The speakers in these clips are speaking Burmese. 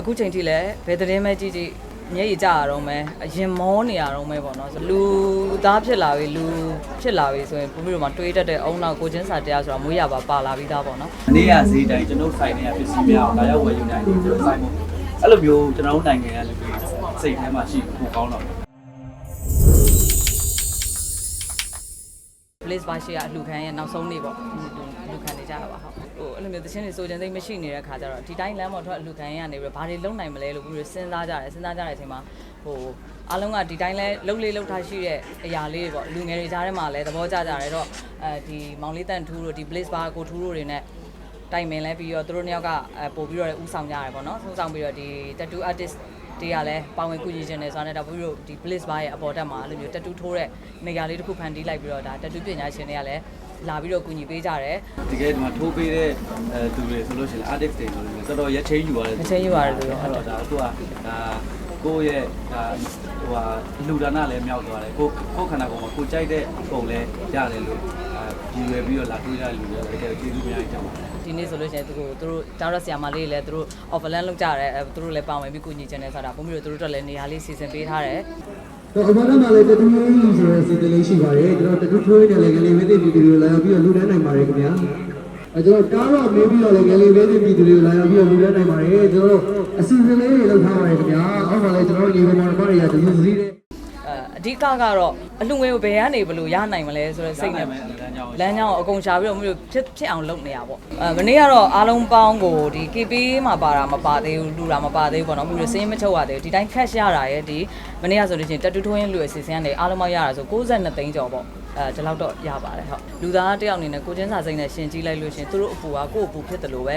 အခုချိန်ထိလည်းဘယ်သတင်းပဲကြည့်ကြည့်မျက်ရည်ကျရတော့မယ်အရင်မောနေရတော့မယ်ပေါ့နော်ဆိုလူသားဖြစ်လာပြီလူဖြစ်လာပြီဆိုရင်ဘုမိတို့မှာတွေးတတ်တဲ့အုံနောက်ကိုချင်းစာတရားဆိုတာမွေးရပါပါလာပြီးသားပေါ့နော်။နေ့ရဈေးတိုင်းကျွန်တော်ဆိုင်နေရပစ္စည်းများအောင်ဒါရောက်ဝယ်ယူနိုင်တယ်ကျွန်တော်ဆိုင်မို့အဲ့လိုမျိုးကျွန်တော်တို့နိုင်ငံကလူတွေစိတ်ထဲမှာရှိဖို့ကောင်းတော့ Blaze Bar ရှိကအလှခံရဲ့နောက်ဆုံးနေ့ပေါ့အလှခံနေကြတာပါဟုတ် ဟိုအဲ့လိုမျိုးသချင်းတွေစိုးကျင်သိမ်းမရှိနေတဲ့ခါကျတော့ဒီတိုင်းလမ်းပေါ်ထွက်အလှခံရနေပြီးတော့ဘာတွေလုံနိုင်မလဲလို့ပြီးတော့စဉ်းစားကြတယ်စဉ်းစားကြတဲ့အချိန်မှာဟိုအားလုံးကဒီတိုင်းလဲလှုပ်လေးလှုပ်ထားရှိတဲ့အရာလေးတွေပေါ့လူငယ်တွေကြားထဲမှာလည်းသဘောကျကြတယ်တော့အဲဒီမောင်လေးတန်ထူးတို့ဒီ Blaze Bar ကိုထူးတို့တွေနဲ့တိုင်ပင်လဲပြီးတော့သူတို့နှစ်ယောက်ကအဲပို့ပြီးတော့ဥဆောင်ကြရတယ်ပေါ့နော်ဥဆောင်ပြီးတော့ဒီ tattoo artist တွေကလည်းပါဝင်ကူညီခြင်းနဲ့ဆိုတော့ဒါဘုရားတို့ဒီ Bliss Bar ရဲ့အပေါ်တက်မှာအဲ့လိုမျိုး tattoo ထိုးတဲ့နေရာလေးတစ်ခုဖန်တီးလိုက်ပြီးတော့ဒါ tattoo ပညာရှင်တွေကလည်းလာပြီးတော့ကူညီပေးကြတယ်တကယ်ဒီမှာထိုးပေးတဲ့အဲသူတွေဆိုလို့ရှိရင် artist တွေဆိုလို့တော်တော်ရက်ချင်းယူရတယ်မချင်းယူရတယ်သူတို့အဲ့တော့ဒါအခုကဒါကိုယ့်ရဲ့ဒါဟိုဟာလူဒါနလည်းမြောက်သွားတယ်ကိုကိုခန္ဓာကိုယ်မှာကိုကြိုက်တဲ့ပုံလည်းရတယ်လို့ အဲရည်ရွယ်ပြီးတော့လာတွေးရတဲ့လူတွေတကယ်ကျေးဇူးများကြီးတင်ပါတယ်ဒီနေ့ဆိုလို့ရှိရင်သူတို့သူတို့တာရဆရာမလေးတွေလည်းသူတို့ offline လုပ်ကြတယ်အဲသူတို့လည်းပါဝင်ပြီးကူညီခြင်းနဲ့ဆိုတာဘုရားတို့သူတို့တော့လည်းနေရာလေးစီစဉ်ပေးထားတယ်တော့အမနာမလည်းတတူးဆိုတဲ့စီတလေးရှိပါတယ်ကျွန်တော်တတူးထွေးတယ်လည်းကလေးဝိသိပြည်သူတွေလာရောက်ပြီးတော့လူတန်းနိုင်ပါတယ်ခင်ဗျာအဲကျွန်တော်တားတော့မေးပြီးတော့လည်းကလေးဝိသိပြည်သူတွေလာရောက်ပြီးတော့လူတန်းနိုင်ပါတယ်ကျွန်တော်အစီအစဉ်လေးတွေလုပ်ထားပါတယ်ခင်ဗျာအောက်ကလည်းကျွန်တော်ညီကောင်မတို့တွေကတူးစီးတဲ့ အဲအဓိကကတော့အလှငွေကိုဘယ်ကနေဘယ်လိုရနိုင်မလဲဆိုတော့စိတ်နဲ့လမ်းကြောင်းလမ်းကြောင်းကိုအကုန်ရှာပြီးတော့မျိုးဖြစ်ဖြစ်အောင်လုပ်နေရပေါ့အဲမနေ့ကတော့အားလုံးပေါင်းကိုဒီ KP မှာပါတာမပါသေးဘူးလူတာမပါသေးဘူးပေါ့နော်မျိုးစင်းမချုပ်ရသေးဘူးဒီတိုင်း cash ရတာရဲ့ဒီမနေ့ကဆိုလို့ချင်းတက်တူထိုးရင်းလူရဲ့စီစဉ်ကနေအားလုံးပေါင်းရတာဆို62သိန်းကျော်ပေါ့အဲဒီလောက်တော့ရပါတယ်ဟုတ်လူသားတယောက်အနေနဲ့ကိုချင်းစာစိတ်နဲ့ရှင်ကြည့်လိုက်လို့ရှင်သူတို့အပူကကိုယ့်အပူဖြစ်တယ်လို့ပဲ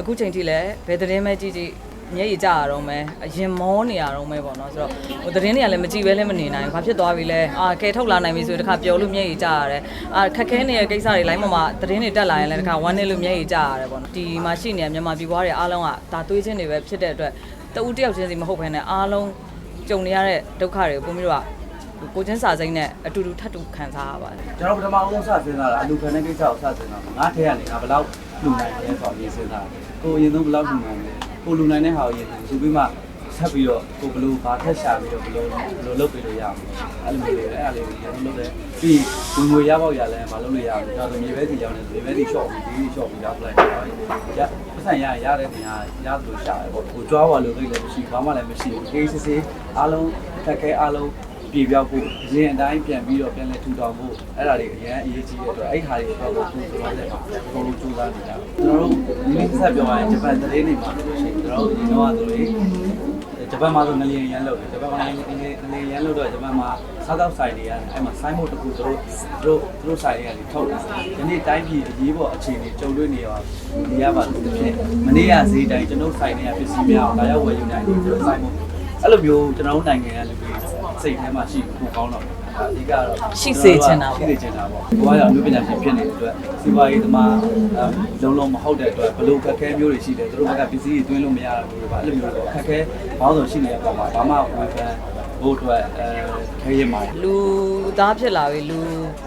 အခုချိန်ထိလည်းဘယ်သတင်းပဲကြည့်ကြည့် မျက်ရည်ကျရတော့မယ်အရင်မောနေရတော့မယ်ပေါ့နော်ဆိုတော့ဟိုသတင်းတွေကလည်းမကြည့်ပဲလည်းမနေနိုင်ဘူးဘာဖြစ်သွားပြီလဲအာကဲထုတ်လာနိုင်ပြီဆိုရင်တခါပျော်လို့မျက်ရည်ကျရတယ်အာခက်ခဲနေတဲ့ကိစ္စတွေလိုင်းပေါ်မှာသတင်းတွေတက်လာရင်လည်းတခါဝမ်းနေလို့မျက်ရည်ကျရတယ်ပေါ့နော်ဒီမှာရှိနေတဲ့မြန်မာပြည်ပွားတွေအားလုံးကဒါသွေးချင်းတွေပဲဖြစ်တဲ့အတွက်တဦးတယောက်ချင်းစီမဟုတ်ဘဲနဲ့အားလုံးကြုံနေရတဲ့ဒုက္ခတွေကိုပုံပြီးတော့ကိုချင်းစာစိမ့်နဲ့အတူတူထပ်တူခံစားရပါတယ်ကျွန်တော်ပထမအောင်စစဉ်းစားတာအလူခံတဲ့ကိစ္စကိုစစဉ်းစားတာငါထဲကနေငါဘယ်လောက်လူနိုင်လဲဆိုတော့ရေးစဉ်းစားတယ်ကိုအရင်ဆုံးဘယ်လောက်လူနိုင်လဲ ကိုလူနိုင်တဲ့ဟာကိုရေးစဉ်းဆိုပြီးမှဆက်ပြီးတော့ကိုဘယ်လိုဘာထက်ရှာပြီးတော့ဘယ်လိုဘယ်လိုလုပ်ပြီးလို့ရအောင်အဲ့လိုမျိုးလေးအဲ့ဒါလေးကိုကျွန်တော်လုပ်တယ်ပြီးဝင်ငွေရပေါက်ရလဲမလုပ်လို့ရအောင်ကျွန်တော်မြေပဲစီရောက်နေမြေပဲစီရှော့ပြီးဒီရှော့ပြီးရောက်လိုက်တာရပတ်စံရရတဲ့နေရာရသလိုရှာတယ်ပေါ့ကိုကြွားပါလို့လည်းမရှိဘာမှလည်းမရှိဘူးအေးစစ်စစ်အားလုံးခက်ခဲအားလုံး ပြေပြောက်ဖို့အရင်အတိုင်းပြန်ပြီးတော့ပြန်လဲထူထောင်ဖို့အဲ့ဒါတွေအရင်အရေးကြီးတဲ့အတွက်အဲ့ဟာတွေတော့ကိုကျွန်တော်လည်းအကုန်လုံးကြိုးစားနေကြတယ်ကျွန်တော်တို့ဒီနေ့ဆက်ပြောရရင်ဂျပန်သတင်းတွေမှာဆိုရှင်ကျွန်တော်တို့ဒီတော့ဆိုလေဂျပန်မှာဆိုငလျင်ရန်လို့ဂျပန်မှာငလျင်ငလျင်ရန်လို့တော့ဂျပန်မှာစားတော့ဆိုင်တွေရတယ်အဲ့မှာဆိုင်းဘုတ်တစ်ခုသူတို့သူတို့သူတို့ဆိုင်တွေကနေထုတ်တယ်ဒီနေ့တိုင်းပြည်အရေးပေါ်အခြေအနေကြုံတွေ့နေရပါနေရပါလို့ဖြစ်မနေ့ကဈေးတိုင်းကျွန်တော်ဆိုင်တွေကပစ္စည်းများအောင်ဒါရောက်ဝယ်ယူနိုင်တယ်ကျွန်တော်ဆိုင်ဘုတ်အဲ့လိုမျိုးကျွန်တော်တို့နိုင်ငံကလူတွေ စိတ်ထဲမှာရှိဖို့ကောင်းတော့အဓိကတော့ရှိစေချင်တာပေါ့ရှိစေချင်တာပေါ့ကိုကတော့လူပညာရှင်ဖြစ်နေတဲ့အတွက်စီးပွားရေးသမားလုံးလုံးမဟုတ်တဲ့အတွက်ဘလို့ခက်ခဲမျိုးတွေရှိတယ်သူတို့ဘက်ကပစ္စည်းတွေတွင်းလို့မရဘူးလို့ပါအဲ့လိုမျိုးတော့ခက်ခဲဘောင်းဆောင်ရှိနေတဲ့ပုံမှာဘာမှဝေဖန်ဖို့အတွက်အဲခဲရမှာလူသားဖြစ်လာပြီလူ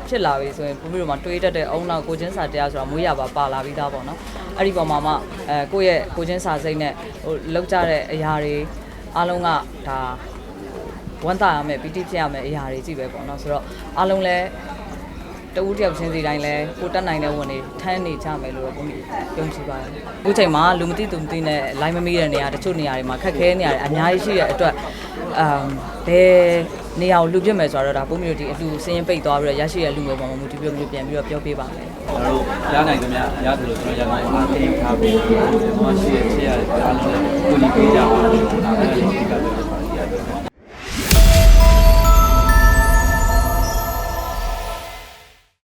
ဖြစ်လာပြီဆိုရင်ဘုမိတို့မှာတွေးတတ်တဲ့အုံနောက်ကိုချင်းစာတရားဆိုတာမွေးရပါပါလာပြီးသားပေါ့နော်အဲ့ဒီပေါ်မှာမှအဲကိုယ့်ရဲ့ကိုချင်းစာစိတ်နဲ့ဟိုလောက်ကြတဲ့အရာတွေအားလုံးကဒါ ဝန်တာရမယ်ပီတိဖြစ်ရမယ်အရာတွေကြည့်ပဲပေါ့နော်ဆိုတော့အားလုံးလည်းတဦးတယောက်ချင်းစီတိုင်းလဲကိုတက်နိုင်တဲ့ဝန်တွေထမ်းနေကြမယ်လို့ဘုမိယုံကြည်ပါတယ်အခုချိန်မှာလူမသိသူမသိနဲ့ line မမီတဲ့နေရာတချို့နေရာတွေမှာခက်ခဲနေရတယ်အများကြီးရှိတဲ့အတွက်အမ်ဘယ်နေရာကိုလူပြစ်မယ်ဆိုတော့ဒါပုံမျိုးဒီအလူစင်းရင်ပိတ်သွားပြီးတော့ရရှိတဲ့လူမျိုးပေါ်မှာမူတည်ပြီးတော့ပြန်ပြီးတော့ပြောပေးပါမယ်ကျွန်တော်တို့ရနိုင်သမျှရတယ်လို့ကျွန်တော်ရနိုင်အားသိထားပြီးကျွန်တော်ရှိရရှိရအားလုံးကိုညီပေးကြပါလို့ဒါလည်းဒီကပြော